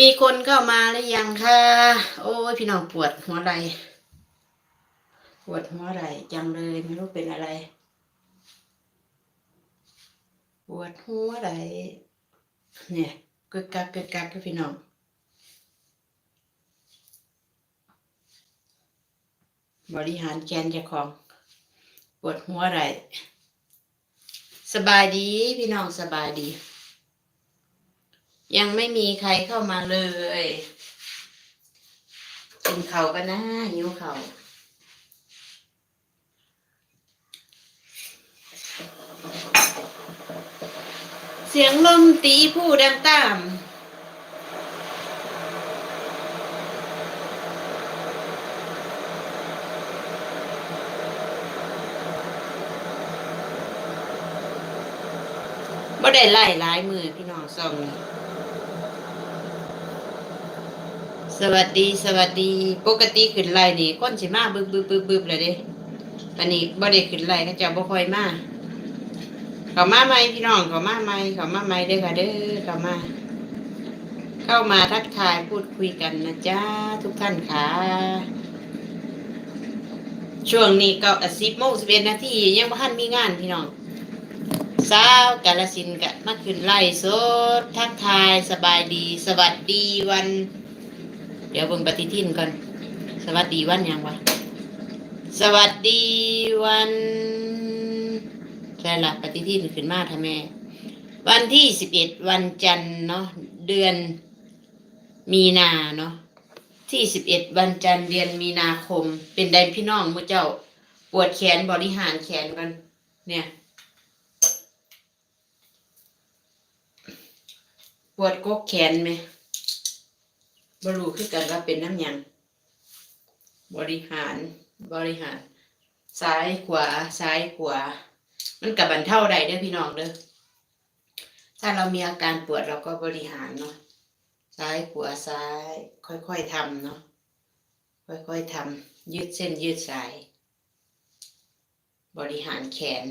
มีคนเข้ามาหรือยังคะโอ้ยพี่น้องปวดหัวไหลปวดหัวไหลจังเลยไม่รู้เป็นอะไร ปวดหัวไหลเนี่ยกึกกักกึกกักกับพี่น้องบริหารแกนเจ้าของปวดหัวไหลสบายดีพี่น้องสบายดี ยังไม่มีใครเข้ามาเลยกินเขากันนะหิวเขาเสียงลมตีผู้ดังตามบ่ได้ไล่หลายมือพี่น้องส่องนี่ สวัสดีสวัสดี ปกติขึ้นไล่นี่คนสิมาบึบบึบบึบบึบเลยเด้ตอนนี้บ่ได้ขึ้นไล่เขาจ้าบ่ค่อยมาเขามาใหม่พี่น้องเขามาใหม่เขามาใหม่เด้อค่ะเด้อเขามา เข้ามาทักทายพูดคุยกันนะจ๊ะทุกท่านค่ะช่วงนี้ก็สิบโมงสิบเอ็ดนาทียังบ่ทันมีงานพี่น้องสาวกาลสินกะมาขึ้นไล่สดทักทายสบายดี สวัสดีวัน เดี๋ยวเบิ่งปฏิทินก่อน สวัสดีวันยังวะสวัสดีวันใช่ละปฏิทินขึ้นมาทำไมวันที่สิบเอ็ดวันจันทร์เนาะเดือนมีนาเนาะที่สิบเอ็ดวันจันทร์เดือนมีนาคม เป็นไดพี่น้องมือเจ้าปวดแขนบริหารแขนกันเนี่ยปวดกกแขนไหม บรู้คือกันว่าเป็นน้ำยังบริหารบริหาร ซ้ายขวาซ้ายขวา มันกับบรรเทาได้เด้อพี่น้องเด้อถ้าเรามีอาการปวดเราก็บริหารเนาะซ้ายขวาซ้าย ค่อยๆทำเนาะค่อยๆทำยืดเส้นยืดสาย บริหารแขน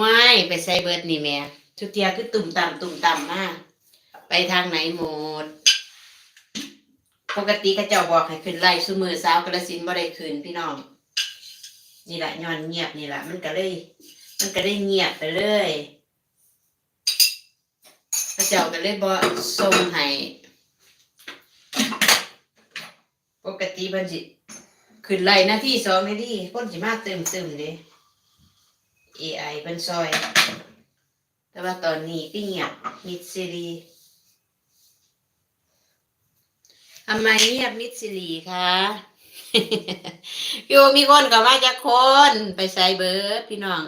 ว้ายไปใส่เบิร์ดนี่แม่ทุกเทียคือตุ่มต่ำตุ่มต่ำมาก ไปทางไหนหมด ปกติเขาเจ้าบอกให้ขึ้นไล่ซุมือสาวกระสินบ่ได้ขึ้นพี่น้อง นี่แหละย้อนเงียบนี่แหละมันก็เลย มันก็ได้เงียบไปเลยเขาเจ้าก็เลยบ่ส่งให้ปกติเพิ่นสิขึ้นไล่หน้าที่สองหน้าที่นสิมาเติมเติมๆเด้ AI เป็นซอย แต่ว่าตอนนี้ก็เงียบมิดซิลี ทำไมเงียบมิดซิลีคะอยู่มีคนกับมาจากคนไปใส่เบิร์ดพี่น้อง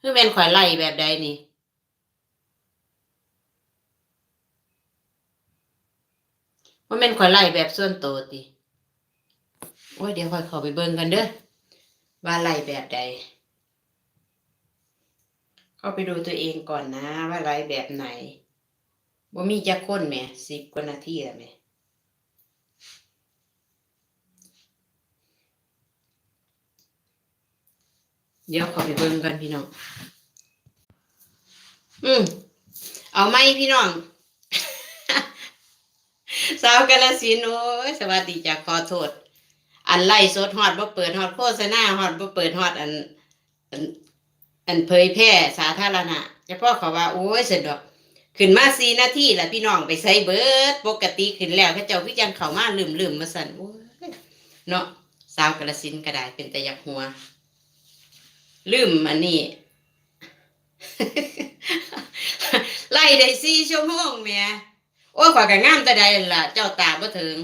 คือเป็นข่อยไล่แบบใดนี่ว่าเป็นข่อยไล่แบบส่วนตัวติโอ้ยเดี๋ยวข่อยข้าไปเบิ่งกันเด้อว่าไล่แบบใดเข้าไปดูตัวเองก่อนนะว่าไลฟ์แบบไหนบ่มีจะค้นแหมสิบกว่านาทีแล้วแหม เดี๋ยวขอไปเบิ่งกันพี่น้อง อืมเอาไหมพี่น้อง สาวกาลสินโอ้ยสวัสดีจ้ะขอโทษ อันไล่สดฮอดบ่เปิดฮอดโฆษณาฮอดบ่เปิดฮอดอัน อันอันเผยแพร่สาธารณะเฉพาะเขาว่าโอ้ยสะดวกขึ้นมาสี่นาทีแล้วพี่น้องไปใส่เบิดปกติขึ้นแล้วเขาเจ้าพี่จังเขามาลืมลืมๆมาสั่นโอ้ยเนาะสาวกระสินก็ได้เป็นแต่ยักหัว ลืมอันนี้ ไล่ได้สี่ชั่วโมงแหม่โอ้ยขอยก็งามแต่ใดล่ะ เจ้าตาบ่ถึง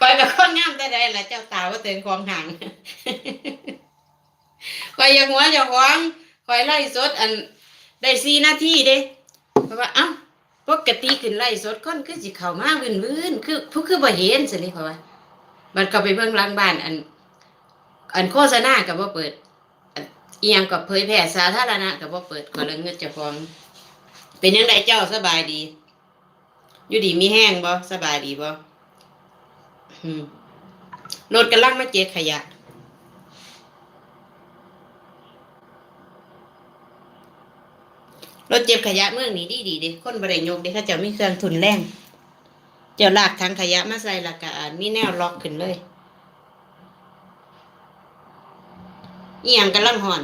คอยกับคนงามแต่ใดล่ะ เจ้าตาว่าเตือนของห่างคอยอยากหัวอยากหวังคอยไล่สด อันได้สี่นาทีเด้เพราะว่า เอ้าปกติขึ้นไล่สดคนคือสิเข้ามาวินวินคือผู้คือบ่เห็นสินี่เพราะว่า มันก็ไปเบิ่งหลังบ้าน อัน อันโฆษณาก็บ่เปิดอันอียงก็เผยแพร่สาธารณะก็บ่เปิดขอเรื่องเงินเจ้าของ เป็นยังไงเจ้าสบายดี อยู่ดีมีแห้งบ่สบายดีบ่รถกำลังมาเก็บขยะรถเจ็บขยะเมืองนี้ดีดีเด้คนบริโยกเด้เขาจะมีเครื่องทุนแรง เจ้าลากทางขยะมาใส่ละกอ่านมีแนวล็อกขึ้นเลยเอียงกันลังห่อน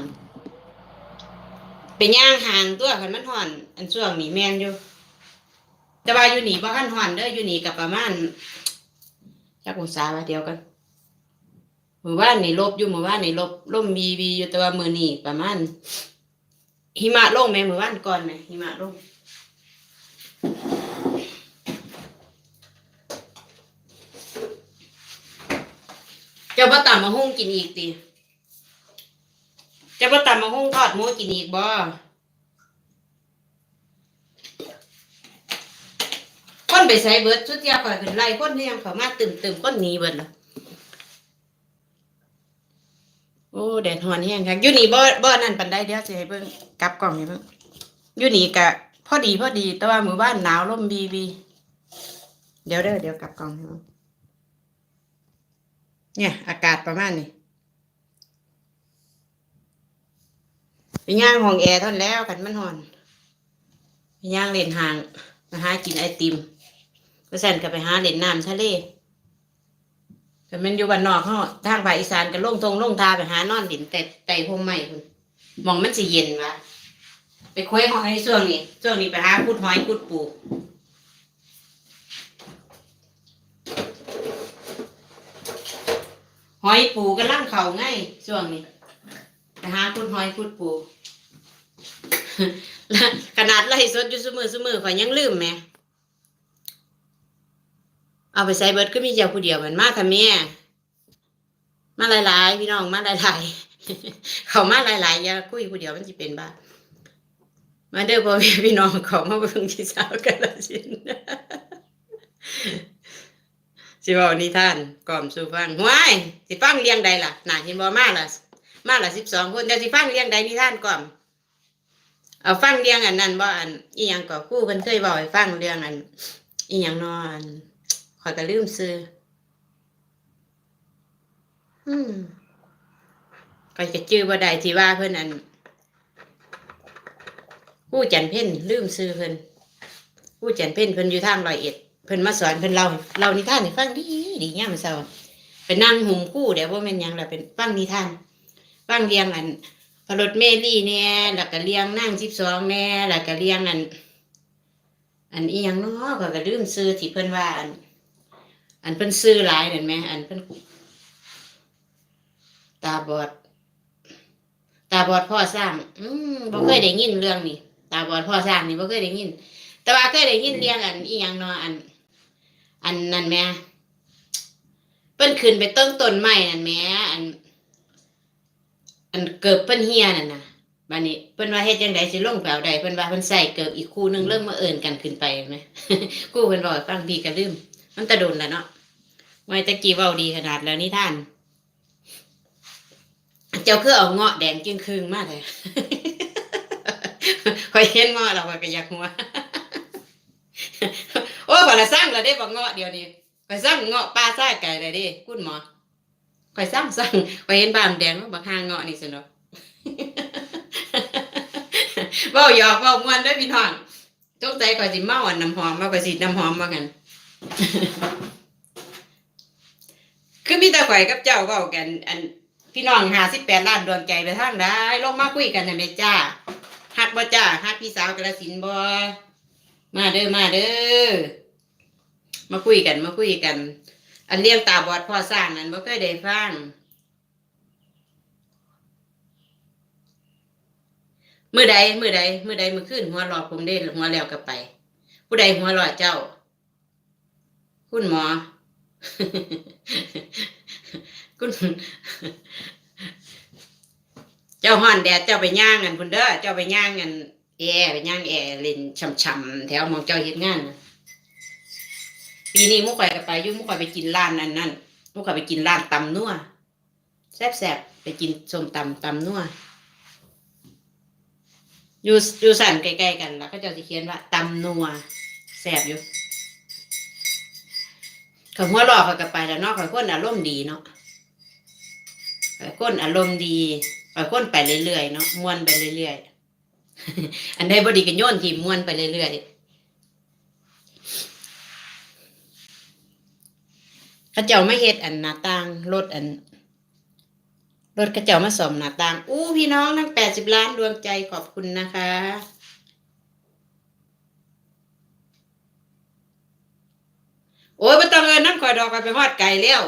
เป็นย่างห่างตัวคันมันห่อน อันช่วงนี้แมนอยู่แต่ว่าอยู่หนีบ่คันห่อนเด้ออยู่หนีกับประมาณจักองศาว่าเดียวกันมื้อวานนี่ลบอยู่มื้อวานนี่ลบลมบีบีอยู่แต่ว่ามื้อนี้ประมาณหิมะลงแม่มื้อวานก่อนแม่หิมะลง เจ้าบ่ตำมะฮุ่งกินอีกติเจ้าบ่ตำมะฮุ่งทอดหมูกินอีกบ่คนไปใส่เบิดสุดยข่อยขึ้นไล่คนที่ยังเขามาตึมตึมคนหนีเบิดล่ะโอ้แดดฮ้อนแฮงคักอยู่นี่บ่บ่นั่นปานใดเดี๋ยวสิให้เบิ่งกลับกล้องให้เบิ่งยูนี่ก็พอดีพอดีแต่ว่ามือบ้านหนาวลมบีบีเดี๋ยวเด้อเดี๋ยวกลับกล้องให้เบิ่ง เนี่ย อากาศประมาณนี้ไปย่างห้องแอร์ท่านแล้วกันมันหอนไปย่างเล่นห่างไปหากินไอติมก็สั่นก็ไปหาเล่นน้ำทะเลแต่มันอยู่บ้านนอกเขาทางภาคอีสานก็ลงทงลงทาไปหานอนดินแต่ไต่พมใหม่คุณมองมันสิเย็นวะไปคุยหอยช่วงนี้ช่วงนี้ไปหาคุดหอยคุดปู หอยปูก็ล่างเขาง่ายช่วงนี้ไปหาคุดหอยคุดปูขนาดไล่สดอยู่เสมือสมอข่อยยังลืมแหม่เอาไปใส่เบิร์ดก็มีเจ้าผู้เดียวเหมือนมากค่ะแม่มาหลายๆพี่น้องมาหลายๆเขามาหลายๆอย่าคุยผู้เดียวมันจะเป็นบ้ามาเด้อพ่อแม่พี่น้องเขามาเบิ่งที่สาวกันละสิน สิเว้านิทานกล่อมสู่ฟังห้วยสิฟังเรียงใดล่ะน่าเห็นบ่มาล่ะ มาล่ะ12คนแต่สิฟังเรียงใดนิทานกล่อม เอาฟังเรียงอันนั้นบ่อันอีหยังก็ครูเพิ่นเคยเว้าให้ฟังเรื่องอันอีหยังนอนขอยก็ลืมชื่ออืมก็จะชื่อบ่ได้ที่ว่าเพิ่นอันผู้จันเพ็ญลืมชื่อเพิ่นผู้จันเพ็ญเพิ่นอยู่ทางร้อยเอ็ด เพิ่นมาสอนเพิ่นเล่าเล่านิทานให้ฟังดีดียามเช้าไปนั่งหุ่มคู่เดี๋ยวว่าแม่นยังล่ะเป็นฟังนิทานฟังเรียงอันพระรถเมลี่แน่แล้วก็เรียงนั่งสิบสองแน่แล้วก็เรียงอัน อันอียังเนาะก็ก็ลืมซื้อที่เพิ่นว่าอัน อันเพิ่นซื้อหลายนั่นแหมอันเพิ่นตาบอด ตาบอดพ่อสร้าง อืมบ่เคยได้ยินเรื่องนี้ตาบอดพ่อสร้างนี่บ่เคยได้ยิน แต่ว่าเคยได้ยินเรียงอันอียังเนาะอัน อันนั่นแม่เปิ้นขึ้นไปต้นต้นไม้นั่นแม่อัน อันเกิบเปิ้นเฮียนั่นนะบัดนี้เปิ้นว่าเฮ็ดจังไดสิลงไปเอาได้เพิ่นว่าเพิ่นใส่เกิบอีกคู่หนึงเริ่มมาเอิ้นกันขึ้นไปเห็นไหมกูเพิ่นบอกฟังพี่ก็ลืม มันตะโดนแล้วเนาะไว้ตะกี้เว้าดีขนาดแล้วนิทาน เจ้าคือเอาเงาะแดงจึงครึ่งมาแท้ข่อยเห็นเงาะแล้วข่อยก็อยากหัว อ้ยบ่ละสร้างล้วเด้บ่เงาะเดี๋ยวนี้ขอยสร้างเงาะปลาซ่าไก่เลยด้คุณหมอขอยสร้างสร้างข่อยเห็นบ้านแดงบักหางเงาะนี่ซั่นเนาะเว้าหยอกเว้ามวนด้อพี่น้องจงใจขอยสิเมาอันน้ำหอมมาข่อยสิน้ำหอมมากันคือมีแต่ข่อยกับเจ้าเว้ากัน อันพี่น้อง58ล้านดวงใจไปทางใดลงมาคุยกันนั่นแหละจ้าฮักบ่จ้าฮักพี่สาวกระสินบ่มาเด้อมาเด้อ มาคุยกันมาคุยกัน อันเลี้ยงตาบอดพ่อสร้างนั้นบ่เคยได้ฟังมือใดมือใดมือใดมือขึ้นหัวหลอดผมได้หัวแล้วก็ไป ผู้ใดหัวหลอดเจ้า คุณหมอ คุณ เจ้าห่อนแดดเจ้าไปย่างกันคุณเด้อเจ้าไปย่างกันแอไปย่างแอร์เล่นช่ำๆแถวมองเจ้าเฮ็ดงานนะ ปีนี้มุกข่อยก็ไปยู่มุกข่อยไปกินร้านนั้นนั่นมุกข่อยไปกินร้านตำนัวแซ่บๆไปกินส้มตำตำนัวอยู่อยู่สั่นใกล้ๆกัน แล้วก็จ้าสิเขียนว่าตำนัวแซ่บอยู่ขหัวเรอเขาก็ไปแล้วเนาะเขาคนอารมณ์ดีเนาะเขาคนอารมณ์ดีเขาคนไปเรื่อยๆเนาะมวนไปเรื่อยๆ อันใดบดีก็โยนทีมม้วนไปเรื่อยๆ เขาเจ้าไม่เฮ็ดอันหน้าต่างรถอันรถเขาเจ้ามาซ่อมหน้าต่าง อู้พี่น้องทั้งแปดสิบล้านดวงใจขอบคุณนะคะโอ้ยบ่ต้องเอินน้ำข่อยดอกไปฮอดไก่แล้ว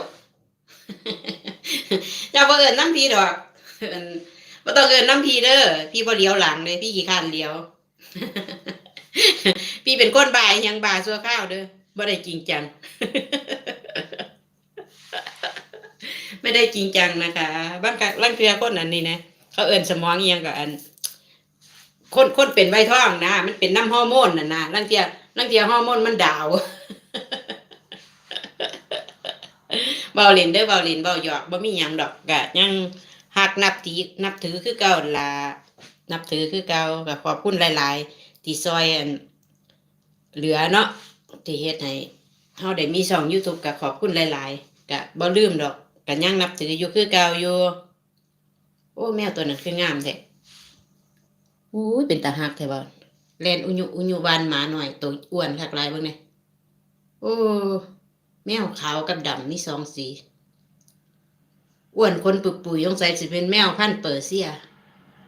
เจ้าบ่เอินน้ำพีดอกเอิ้นบ่ต้องเอินน้ำพีเด้อพี่บ่เลี้ยวหลังเลยพี่ขี้ข้านเลี้ยว พี่เป็นคนบ่ายยังบ่าซัวข้าวเด้อบ่ได้จริงจัง ไม่ได้จริงจังนะคะบางครั้งลังเทือคนอันนี้นะเขาเอินสมองเอิหยังกับอัน คนคนเป็นไวท้องนะมันเป็นน้ำฮอร์โมนน่ะนะลังเทียลังเทียฮอร์โมนมันดาวเบาเล่นเด้อเบาเล่นเบาหยอกบ่มีหยังดอกกะยังหักนับถือนับถือคือเก่าละนับถือคือเก่าก็ขอบคุณหลาย ๆ ที่ซอยอันเหลือเนาะที่เฮ็ดให้เฮาได้มีช่อง YouTube ก็ขอบคุณหลาย ๆก็บ่ลืมดอก ก็ยังนับถืออยู่คือเก่าอยู่ โอ้แมวตัวนั้นคืองามแท้อู้ยเป็นตาฮักแท้บ่แล่นอุญุอุญุบานหมาหน่อยตัวอ้วนคักหลายบิ่งแหน่โอ้แมวขาวกับดำมีสองสีอ้วนคนปุกปุยสงสัยสิเป็นแมวพันเปอร์เซีย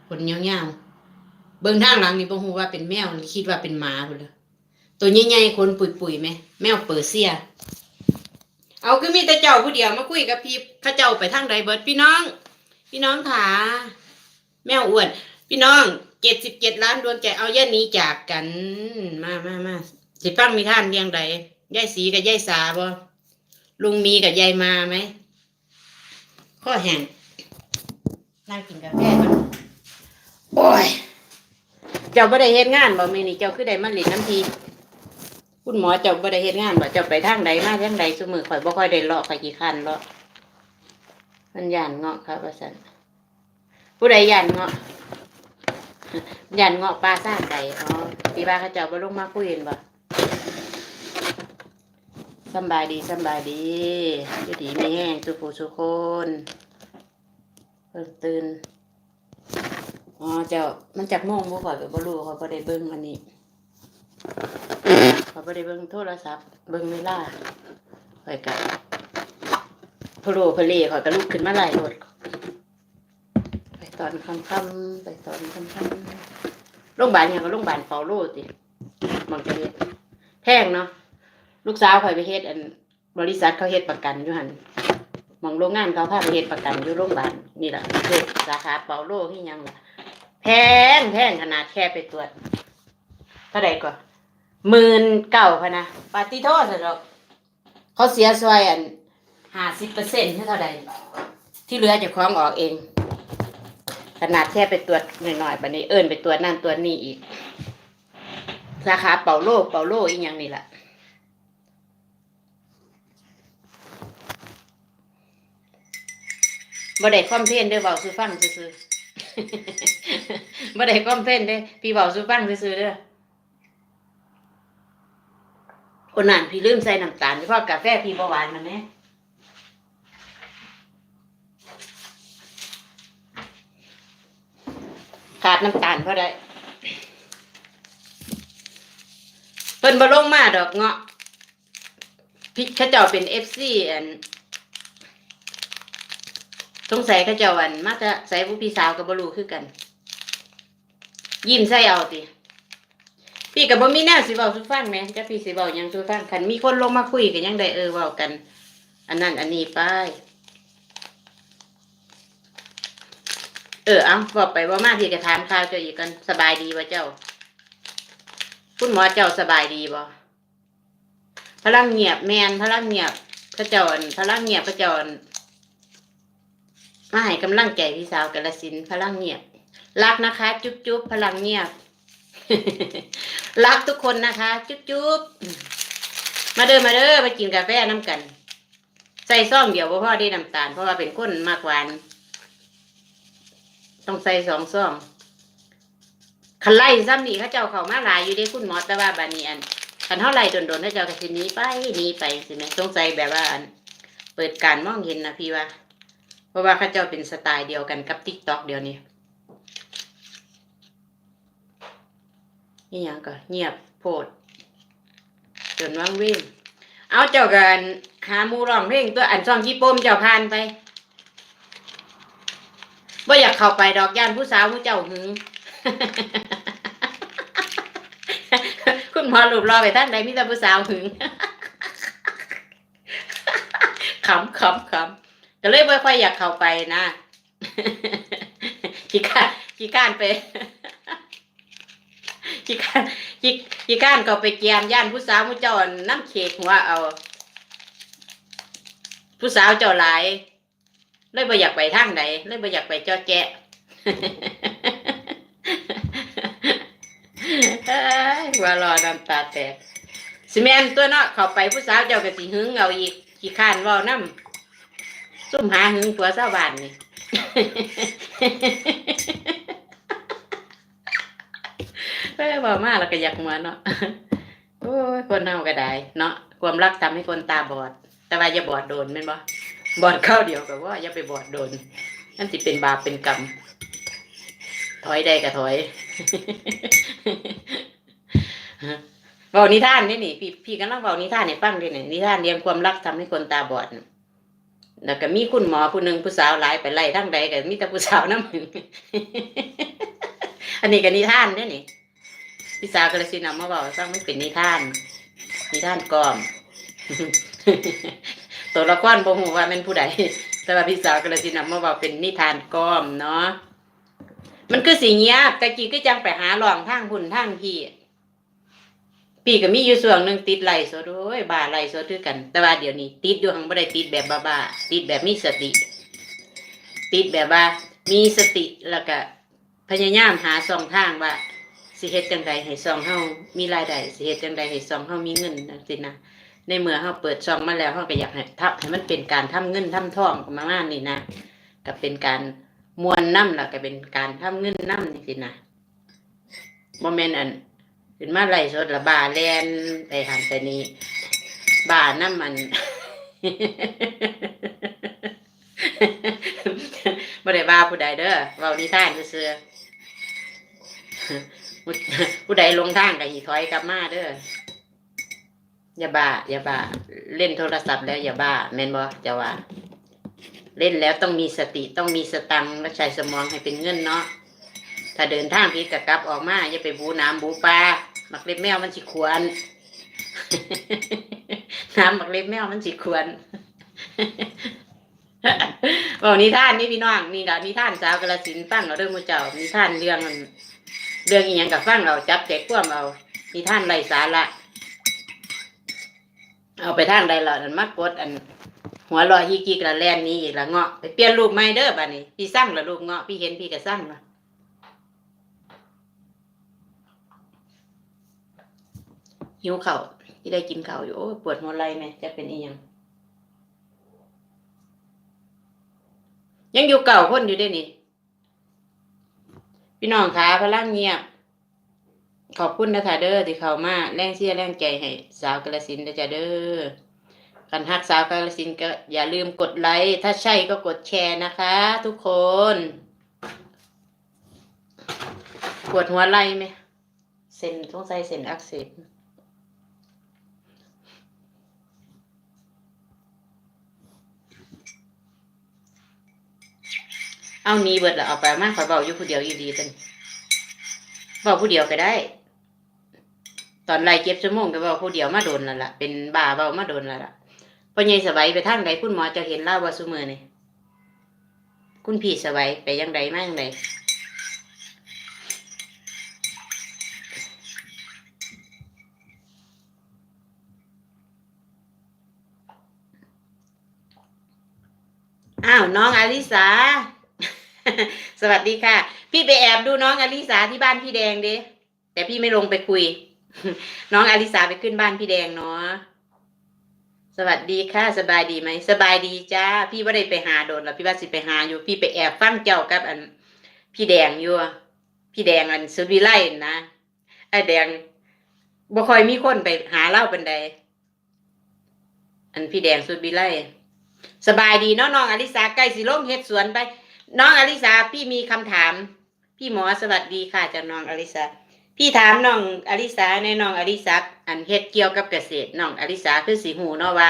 คนเงี้ยวๆเบิ่งทางหลังนี่บ่ฮู้ว่าเป็นแมวคิดว่าเป็นหมาพุ่นลยตัวใหญ่ๆคนปุยๆไหมแมวเปอร์เซีย เอาคือมีแต่เจ้าผู้เดียวมาคุยกับพี่ข้าเจ้าไปทางใดเบิดพี่น้อง พี่น้องขาแมวอ้วน พี่น้องเจ็ดสิบเจ็ดล้านดวงใจเอาย่านี้จากกัน มามามาสิฟังมีท่านเรียงใดยายสีกับยายสาบ่ลุงมีกับยายมาไหมข้อแห้งนั่งกินกาแฟกันโอ้ย เจ้าบ่ได้เฮ็ดงานบ่มื้อนี้เจ้าคือได้มาเล่นน้ำที คุณหมอเจ้าบ่ได้เฮ็ดงานบ่เจ้าไปทางใดมาทางใดซุมือข่อยบ่ค่อยได้เลาะข่อยขี้คันเลาะมันย่านเงาะครับว่าซั่นผู้ใดย่านเงาะย่านเงาะปลาซ่าไก่อ๋อที่ว่าเขาเจ้าบ่ลงมาคุยกันบ่สบายดีสบายดีอยู่ดีมีแห้งสุขสุคนเพิ่นตื่นอ๋อเจ้ามันจักโมงบ่ข่อยก็บ่รู้ข่อยบ่ได้เบิ่งอันนี้ ข่อยบ่ได้เบิ่งโทรศัพท์เบิ่งเวลาข่อยก็พะโลพเลข่อยก็ลุกขึ้นมาหลายรถไปตอนค่ำๆไปตอนค่ำๆโรงพยาบาลหยังก็โรงพยาบาลเฝ้าโลติมันก็เฮ็ดแพงเนาะลูกสาวข่อยไปเฮ็ดอัน บริษัทเขาเฮ็ดประกันอยู่หันมองโรงงานเขาพาไปเฮ็ดประกันอยู่โรงพยาบาลนี่แหละเฮ็ดสาขาเปาโลที่ยังล่ะแพงแพงขนาดแค่ไปตรวจเท่าไหร่ก่อน หมื่นเก้าพะนะปาติโทษหรอกเขาเสียซอยอันห้าสิบเปอร์เซ็นต์เท่าไหร่ที่เหลือจะคล้องออกเอง ขนาดแค่ไปตรวจหน่อยๆบัดนี้เอิญไปตรวจนั่นตรวจนี่อีกสาขาเป่าโลเป่าโลอีกอย่างนี่แหละบ่ได้คอมเพลนเด้อเบาซื้อฟังซื้อๆบ่ได้คอมเพลนเด้อพี่เบาซื้อฟังซื้อๆเด้อ คนนั้นพี่ลืมใส่น้ำตาลเฉพาะกาแฟพี่บ่หวานมันแหน่ขาดน้ำตาลเพราะใดเพิ่นบ่ลงมาดอกเงาะพี่เขาเจ้าเป็น FC อันสงสัยเขาเจ้าอันมาจะใส่ผู้พี่สาวกับบรูคือกัน ยิ้มใส่เอาติ พี่กับบ่มีแนวสิเว้าสุฟังแหมจะพี่สิเว้าหยังสุฟังคันมีคนลงมาคุยกันยังได้เออเว้ากัน อันนั้นอันนี้ไปเออเอาบอกไปว่ามาพี่ก็ถามข่าวเจ้าอีกกันสบายดีบ่เจ้า คุณหมอเจ้าสบายดีบ่พลังเงียบแมนพลังเงียบพระเจ้าอันพลังเงียบพระเจ้าอันมาให้กำลังใจพี่สาวกาลสินพลังเงียบรักนะคะ จุ๊บจุ๊บพลังเงียบ รักทุกคนนะคะ จุ๊บจุ๊บมาเด้อมาเด้อมากินกาแฟน้ำกัน ใส่ซ่องเดียวเพราะพ่อได้น้ำตาล เพราะว่าเป็นคนมากหวาน ต้องใส่สองซ่องคันไล่ซ้ำนี่เขาเจ้าเขามาหลายอยู่เด้คุณหมอแต่ว่าบานีอันคันเท่าไรโดนๆเขาเจ้าก็สินี้ไปนี้ไปสิแม่สงสัยแบบว่าอัน เปิดการมองเห็นนะพี่ว่า เพราะว่าเข้าเจ้าเป็นสไตล์เดียวกันกับติ๊กต็อกเดียวนี้ นี่ยังก็เงียบโพดจนว่างวิ่งเอาเจ้ากันหาหมูร้องเพลงตัวอันซองยี่ปมเจ้าพานไปบ่อยากเข้าไปดอกย่านผู้สาวผู้เจ้าหึงคุณหมอหลุบรอไปท่านใดมีแต่ผู้สาวหึงขำขำขำก็เลยไม่ค่อยอยากเข้าไปนะขี้ข้านขี้ข้านไป ขี้ข้านขี้ขี้ข้านก็ไปเกียมย่านผู้สาวผู้เจ้าน้ำเขกหัวเอา ผู้สาวเจ้าหลายเลยบ่อยากไปทางไหนเลยบ่อยากไปเจ้าแกะว่ารอน้ำตาแตกสิแมนตัวเนาะเขาไปผู้สาวเจ้าก็สิหึงเอาอีกขี้ข้านว้าน้ำซุ่มหาหึงผัวสาวบ้านนี่ เอ้ยบอมาแล้วก็อยากมาเนาะโอ้ยคนเฮาก็ได้เนาะความรักทำให้คนตาบอด แต่ว่าอย่าบอดโดนแม่นบ่บอดเข้าวเดียวกับว่าอย่าไปบอดโดนนั่นสิเป็นบาปเป็นกรรมถอยได้ก็ถอยเบานิทานนี่นี่ พี่พี่กำลังเบานิทานให้ฟังด้วยนี่นิทานเรียงความรักทำให้คนตาบอดแล้วก็มีคุณหมอผู้หนึ่งผู้สาวหลายไปไล่ทั้งใดก็มีแต่ผู้สาวน้ำหึงอันนี้ก็นิทานเด้นี่ พี่สาวก็เลยสินำมาบอกให้ฟังมันเป็นนิทาน นิทานกลอม ตัวละครบ่ฮู้ว่าแม่นผู้ใดแต่ว่าพี่สาวก็เลยสินำมาบอกเป็นนิทานกลอมเนาะมันคือสิเงียบแต่กี้ก็จังไปหาหลองทางพุ่นทางพี่พี่ก็มีอยู่ส่วนหนึ่งติดไหลโซดโอ้ยบ้าไหลโซดคือกัน แต่ว่าเดี๋ยวนี้ติดอยู่หังบ่ได้ติดแบบบ้าๆติดแบบมีสติ ติดแบบว่า มีสติแล้วก็พยายามหาช่องทางว่า สิเฮ็ดจังใดให้ซองเฮามีรายได้สิเฮ็ดจังใดให้ซองเฮามีเงินจังซี่นะในเมื่อเฮาเปิดซองมาแล้วเฮาก็อยากให้ทับให้มันเป็นการทำเงินทำทองประมาณนี้นะก็เป็นการมวนน้ำล่ะก็เป็นการทำเงินน้ำนี่สินะบ่แม่นอันขึ้นมาไล่สดละบาแลนไปหันไปนี้บาน้ำมันบ่ได้ว่าผู้ใดเด้อเว้านิทานซื่อ ผู้ใดลงทางก็อีถอยกลับมาเด้ออย่าบ้าอย่าบ้าเล่นโทรศัพท์แล้วอย่าบ้าแม่นบ่จะว่า เล่นแล้วต้องมีสติต้องมีสตังค์และใช้สมองให้เป็นเงินเนาะถ้าเดินทางผิดก็กลับออกมาอย่าไปบูน้ำบูปลาหมักเล็บแมวมันสิควรน้ำหมักเล็บแมวมันสิควรบอกนิทานนี่พี่น้องนี่ละนิทานสาวกระสินธุ์ฟังเราเรื่องมูเจ้านิทานเรื่องอัน เรื่องอีหยังกับฟังเราจับแจกความเอานิทานไรสาระเอาไปทางใดเราอันมากดอัน หัวรอฮีกีกระแลนนี้อีกละเงาะไปเปลี่ยนรูปใหม่เด้อบัดนี้พี่สั่งละรูปเงาะพี่เห็นพี่ก็สั่งละหิวเข่าที่ได้กินเข้าอยู่โอ้ปวดหัวไหล่ไหมจะเป็นอีหยังยังอยู่เก่าคนอยู่เด้นี่ พี่น้องคะพลังเงียบ ขอบคุณนะคะเด้อที่เขามาแรงเชียร์แรงใจให้สาวกระสินนะจ๊ะเด้อกันฮักสาวกระสินก็อย่าลืมกดไลค์ถ้าใช่ก็กดแชร์นะคะ ทุกคนปวดหัวไหล่ไหมเส้นสงสัยเส้นอักเสบ เอาหนี้เบิดละเอาไปมากขอยเบาอยู่ผู้เดียวอยู่ดีตันเบาผู้เดียวก็ได้ ตอนไล่เก็บชั่วโมงก็เบาผู้เดียวมาโดนแล้วล่ะ เป็นบ้าเบามาโดนแล้วล่ะพอใหญ่สบายไปทางใดคุณหมอจะเห็นเล่าว่าซุมือนี่คุณพี่สบายไปยังใดมายังใดอ้าวน้องอลิสา สวัสดีค่ะ พี่ไปแอบดูน้องอลิสาที่บ้านพี่แดงเดิแต่พี่ไม่ลงไปคุย น้องอลิสาไปขึ้นบ้านพี่แดงเนาะสวัสดีค่ะ สบายดีไหมสบายดีจ้าพี่ว่าได้ไปหาโดนแล้วพี่ว่าสิไปหาอยู่ พี่ไปแอบฟังเจ้ากับ อัน พี่แดงอยู่พี่แดงอันสุดวิไลนะไอแดงบ่คอยมีคนไปหาเล่าเป็นใดอันพี่แดงสุดวิไลสบายดีเนาะน้องอลิสาใกล้สิลงเฮ็ดสวนไป น้องอลิสาพี่มีคำถาม พี่หมอสวัสดีค่ะจากน้องอลิสาพี่ถามน้องอลิสาในน้องอลิสาอันเฮ็ดเกี่ยวกับเกษตรน้องอลิสาคือสีหูเนาะว่า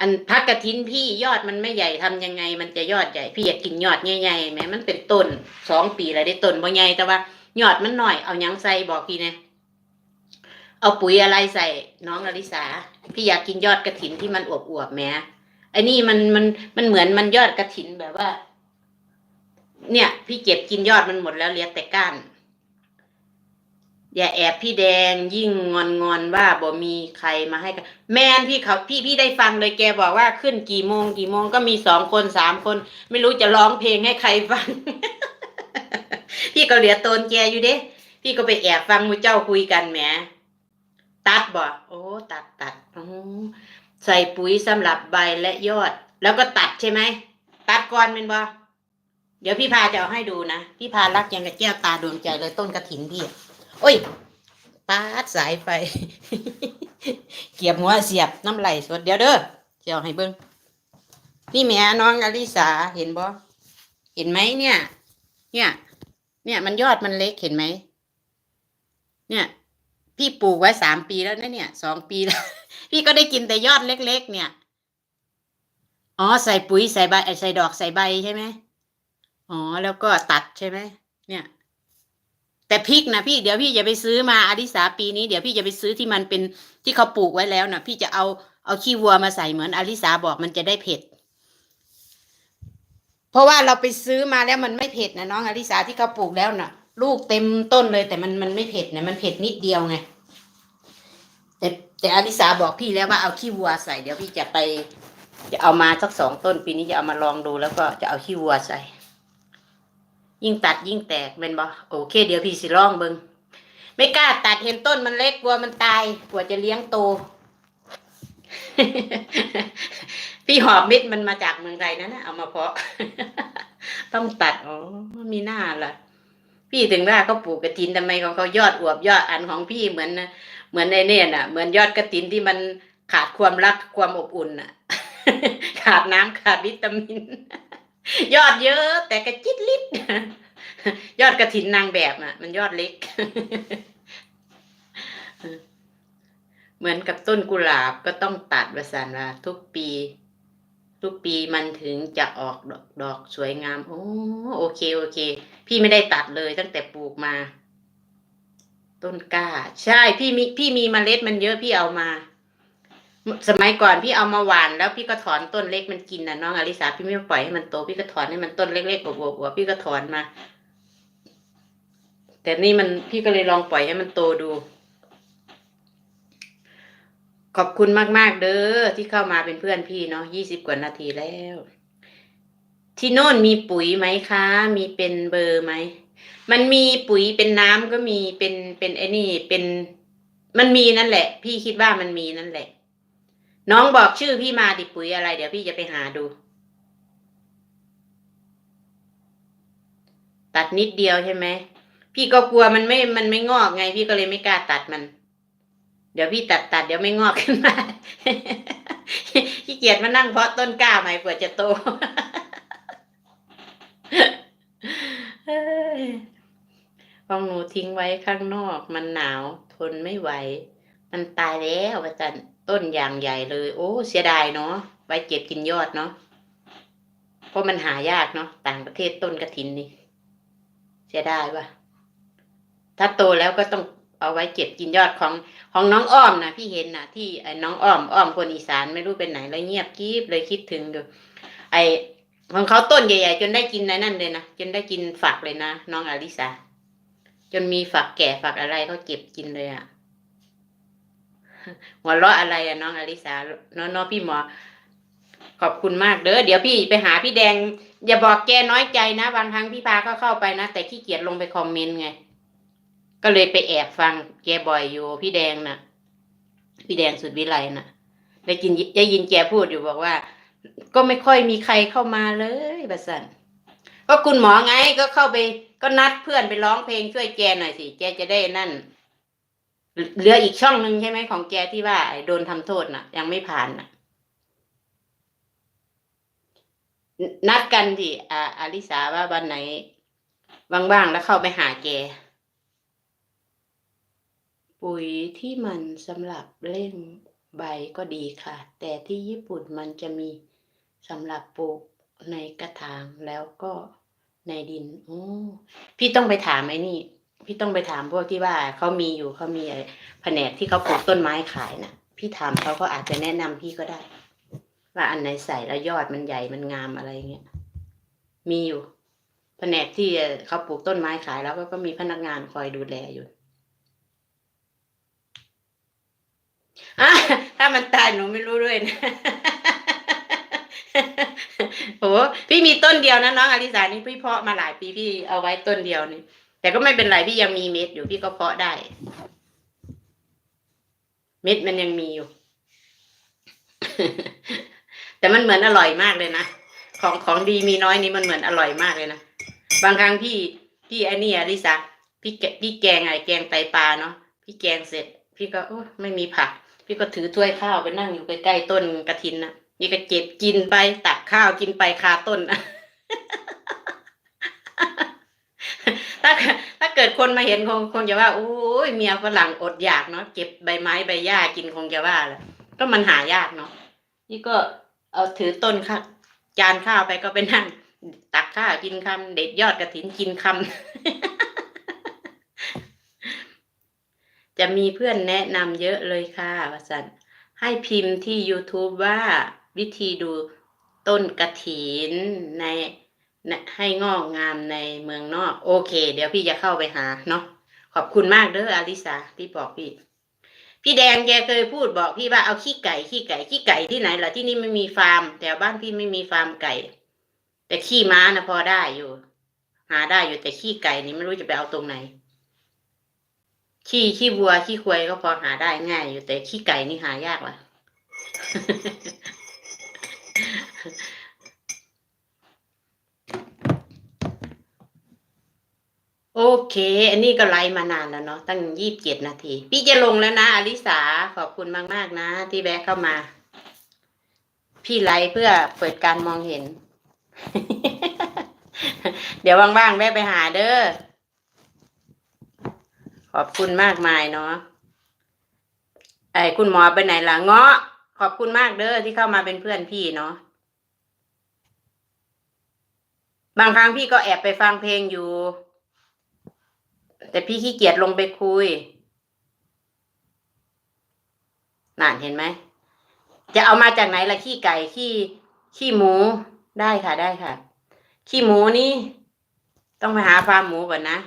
อันพักกระถินพี่ยอดมันไม่ใหญ่ทำยังไง มันจะยอดใหญ่พี่อยากกินยอดใหญ่ๆแหมมันเป็นต้นสองปีแล้วได้ต้นบ่ใหญ่แต่ว่า ยอดมันหน่อยเอาหยังใส่บอกพี่นะเอาปุ๋ยอะไรใส่น้องอลิสาพี่อยากกินยอดกระถินที่มันอวบๆแหมไอ้นี่มันมันมันเหมือนมันยอดกระถินแบบว่า เนี่ย พี่เก็บกินยอดมันหมดแล้วเหลือแต่ก้าน อย่าแอบพี่แดงยิ่งงอนงอนว่าบ่มีใครมาให้กันแมนพี่เขาพี่พี่ได้ฟังเลยแกบอกว่าขึ้นกี่โมง กี่โมงก็มีสองคนสามคน ไม่รู้จะร้องเพลงให้ใครฟัง พี่ก็เหลือตนแกอยู่เด้ พี่ก็ไปแอบฟังมูเจ้าคุยกันแหมตัดบ่โอ้ตัดตัดอ๋อใส่ปุ๋ยสำหรับใบและยอด แล้วก็ตัดใช่ไหมตัดก่อนเป็นบ่ เดี๋ยวพี่พาจะเอาให้ดูนะ พี่พารักยังกับแก้วตาดวงใจเลยต้นกระถินพี่โอ้ยปาดสายไฟเกียบหัวเสียบน้ำไหลสดเดี๋ยวเด้อเจ้าให้เบิ้งนี่แม่น้องอลิสาเห็นบ่เห็นไหมเนี่ย เนี่ย เนี่ยมันยอดมันเล็กเห็นไหมเนี่ย พี่ปลูกไว้สามปีแล้วนะเนี่ยสองปีแล้ว พี่ก็ได้กินแต่ยอดเล็ก ๆ เนี่ยอ๋อใส่ปุ๋ยใส่ใบใส่ดอกใส่ใบใช่ไหม อ๋อแล้วก็ตัดใช่ไหมเนี่ย แต่พริกนะพี่เดี๋ยวพี่จะไปซื้อมาอาริสาปีนี้เดี๋ยวพี่จะไปซื้อที่มันเป็นที่เขาปลูกไว้แล้วนะพี่จะเอาเอาขี้วัวมาใส่เหมือนอาริสาบอกมันจะได้เผ็ด เพราะว่าเราไปซื้อมาแล้วมันไม่เผ็ดนะน้องอาริสาที่เขาปลูกแล้วน่ะ ลูกเต็มต้นเลย แต่มันมันไม่เผ็ดนะมันเผ็ดนิดเดียวไงแต่แต่อาริสาบอกพี่แล้วว่าเอาขี้วัวใส่เดี๋ยวพี่จะไป จะเอามาสักสองต้นปีนี้จะเอามาลองดูแล้วก็จะเอาขี้วัวใส่ ยิ่งตัดยิ่งแตกเป็นบ่โอเค เดี๋ยวพี่สิลองเบิงไม่กล้าตัดเห็นต้นมันเล็กกลัวมันตายกลัวจะเลี้ยงโต พี่หอบม็ดมันมาจากเมืองไทยนั่นนะเอามาเพาะ ต้องตัดอ๋อมีหน้าล่ะ พี่ถึงว่าเขาปลูกกระถินทำไมของเขายอดอวบยอดอันของพี่เหมือนนะเหมือนในเนี่ยน่ะ เหมือนยอดกระถินที่มันขาดความรักความอบอุ่นน่ะ ขาดน้ำขาดวิตามิน ยอดเยอะ แต่กระจิตลิดยอดกระถินนางแบบน่ะ มันยอดเล็ก เหมือนกับต้นกุหลาบก็ต้องตัดวสันว่าทุกปี ทุกปีมันถึงจะออกดอกดอกสวยงาม โอ้โอเค โอเค พี่ไม่ได้ตัดเลยตั้งแต่ปลูกมา ต้นกล้า ใช่ พี่มีพี่มีเมล็ดมันเยอะพี่เอามา สมัยก่อนพี่เอามาหวานแล้วพี่ก็ถอนต้นเล็กมันกินนะน้องอลิสาพี่ไม่ปล่อยให้มันโตพี่ก็ถอนให้มันต้นเล็กๆอวบๆพี่ก็ถอนมา แต่นี่มันพี่ก็เลยลองปล่อยให้มันโตดู ขอบคุณมากๆเด้อที่เข้ามาเป็นเพื่อนพี่เนาะยี่สิบกว่านาทีแล้ว ที่โน่นมีปุ๋ยไหมคะ มีเป็นเบอร์ไหมมันมีปุ๋ยเป็นน้ำก็มีเป็นเป็นไอ้นี่เป็น มันมีนั่นแหละ พี่คิดว่ามันมีนั่นแหละ น้องบอกชื่อพี่มาดิปุ๋ยอะไร เดี๋ยวพี่จะไปหาดู ตัดนิดเดียวใช่ไหมพี่ก็กลัวมันไม่ มันไม่งอกไง พี่ก็เลยไม่กล้าตัดมัน เดี๋ยวพี่ตัดตัดเดี๋ยวไม่งอกขึ้นมาขี้เกียจมานั่งเพาะต้นกล้าใหม่เผื่อจะโตเอ้ยของหนูทิ้งไว้ข้างนอก มันหนาว ทนไม่ไหว มันตายแล้วอาจารย์ ต้นอย่างใหญ่เลย โอ้ เสียดายเนาะไว้เก็บกินยอดเนาะเพราะมันหายากเนาะต่างประเทศต้นกระถินนี่ เสียดายว่ะถ้าโตแล้วก็ต้องเอาไว้เก็บกินยอดของของน้องอ้อมนะพี่เห็นนะที่ไอ้น้องอ้อมอ้อมคนอีสานไม่รู้เป็นไหนแล้วเงียบกริบเลยคิดถึงอยู่ไอของเขาต้นใหญ่ๆจนได้กินในนั่นเลยนะจนได้กินฝักเลยนะน้องอลิสาจนมีฝักแก่ฝักอะไรเขาเก็บกินเลยอะ หัวเราะอะไรอะน้องอลิสาน้องน้องพี่หมอ ขอบคุณมากเด้อเดี๋ยวพี่ไปหาพี่แดง อย่าบอกแกน้อยใจนะบางครั้งพี่พาก็เข้าไปนะ แต่ขี้เกียจลงไปคอมเมนต์ไง ก็เลยไปแอบฟังแกบ่อยอยู่ พี่แดงน่ะ พี่แดงสุดวิไลน่ะได้ยินได้ยินแกพูดอยู่บอกว่า ก็ไม่ค่อยมีใครเข้ามาเลยบัสันก็คุณหมอไงก็เข้าไปก็นัดเพื่อนไปร้องเพลงช่วยแกหน่อยสิ แกจะได้นั่น เหลืออีกช่องหนึ่งใช่ไหมของแกที่ว่าโดนทำโทษน่ะ ยังไม่ผ่านน่ะ นัดกันดิอาอาลิสาว่าวันไหนว่างๆแล้วเข้าไปหาแก ปุ๋ยที่มันสำหรับเล่งใบก็ดีค่ะ แต่ที่ญี่ปุ่นมันจะมีสำหรับปลูกในกระถางแล้วก็ในดิน โอ้ พี่ต้องไปถามไอ้นี่ พี่ต้องไปถามพวกที่ว่าเขามีอยู่เขามีแผนกที่เขาปลูกต้นไม้ขายนะพี่ถามเขาก็อาจจะแนะนำพี่ก็ได้ ว่าอันไหนใส่แล้วยอดมันใหญ่มันงามอะไรเงี้ยมีอยู่ แผนกที่เขาปลูกต้นไม้ขายแล้วก็ก็มีพนักงานคอยดูแลอยู่อะถ้ามันตายหนูไม่รู้ด้วยนะโอ้พี่มีต้นเดียวนะน้องอลิสานี่พี่เพาะมาหลายปีพี่เอาไว้ต้นเดียวนี่ แต่ก็ไม่เป็นไรพี่ยังมีเม็ดอยู่พี่ก็เพาะได้ เม็ดมันยังมีอยู่ แต่มันเหมือนอร่อยมากเลยนะของของดีมีน้อยนี่มันเหมือนอร่อยมากเลยนะบางครั้งพี่พี่ไอ้นี่อลิสาพี่แกพี่แกงไงแกงไตปลาเนาะพี่แกงเสร็จ พี่ก็โอ้ไม่มีผัก พี่ก็ถือถ้วยข้าวไปนั่งอยู่ใกล้ๆต้นกระถินนะนี่ก็เก็บกินไปตักข้าวกินไปคาต้นนะ ถ้าถ้าเกิดคนมาเห็นคงคงจะว่าโอ้ยเมียฝรั่งอดอยากเนาะเก็บใบไม้ใบหญ้ากินคงจะว่าแหละก็มันหายากเนาะนี่ก็เอาถือต้นข้าวจานข้าวไปก็ไปนั่ง ตักข้าวกินคำเด็ดยอดกระถินกินคำจะมีเพื่อนแนะนำเยอะเลยค่ะวสันให้พิมพ์ที่ YouTube ว่าวิธีดูต้นกระถินใน ให้งอกงามในเมืองนอก โอเค เดี๋ยวพี่จะเข้าไปหาเนาะขอบคุณมากเด้ออลิสาที่บอกพี่ พี่แดงแกเคยพูดบอกพี่ว่าเอาขี้ไก่ขี้ไก่ขี้ไก่ที่ไหนล่ะที่นี่ไม่มีฟาร์มแถวบ้านพี่ไม่มีฟาร์มไก่ แต่ขี้ม้านะพอได้อยู่ หาได้อยู่แต่ขี้ไก่นี่ไม่รู้จะไปเอาตรงไหน ขี้ขี้วัวขี้ควายก็พอหาได้ง่าย อยู่แต่ขี้ไก่นี่หายากว่ะ โอเค อันนี้ก็ไลฟ์มานานแล้วเนาะตั้งยี่สิบเจ็ดนาที พี่จะลงแล้วนะอลิสาขอบคุณมาก ๆ นะ ที่แวะเข้ามา พี่ไลฟ์เพื่อเปิดการมองเห็น เดี๋ยวว่างๆแวะไปหาเด้อขอบคุณมากมายเนาะไอ้คุณหมอไปไหนล่ะเงาะ ขอบคุณมากเด้อที่เข้ามาเป็นเพื่อนพี่เนาะบางครั้งพี่ก็แอบไปฟังเพลงอยู่ แต่พี่ขี้เกียจลงไปคุยนั่นเห็นไหม จะเอามาจากไหนล่ะขี้ไก่ขี้ขี้หมูได้ค่ะได้ค่ะ ขี้หมูนี่ ต้องไปหาฟาร์มหมูก่อนนะ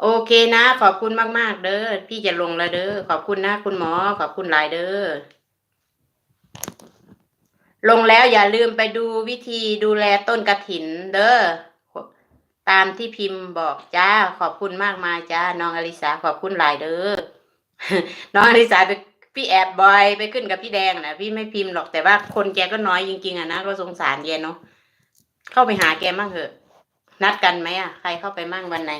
โอเคนะ ขอบคุณมากๆ เด้อพี่จะลงแล้วเด้อขอบคุณนะ คุณหมอ ขอบคุณหลายเด้อลงแล้วอย่าลืมไปดูวิธีดูแลต้นกระถินเด้อ ตามที่พิมพ์บอกจ้าขอบคุณมากมายจ้าน้องอลิสาขอบคุณหลายเด้อน้องอลิสาไปพี่แอบบอยไปขึ้นกับพี่แดงนะพี่ไม่พิมพ์หรอกแต่ว่าคนแกก็น้อยจริงๆอะนะก็สงสารแกเนาะเข้าไปหาแกมั่งเถอะ นัดกันไหมอะ ใครเข้าไปมั่งวันไหน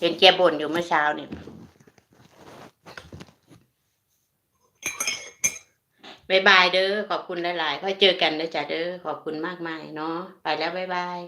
เห็นแกบ่นอยู่เมื่อเช้าเนี่ยบายบายเด้อขอบคุณหลายๆค่อยเจอกันเด้อจ้ะเด้อขอบคุณมากมายเนาะไปแล้วบายบาย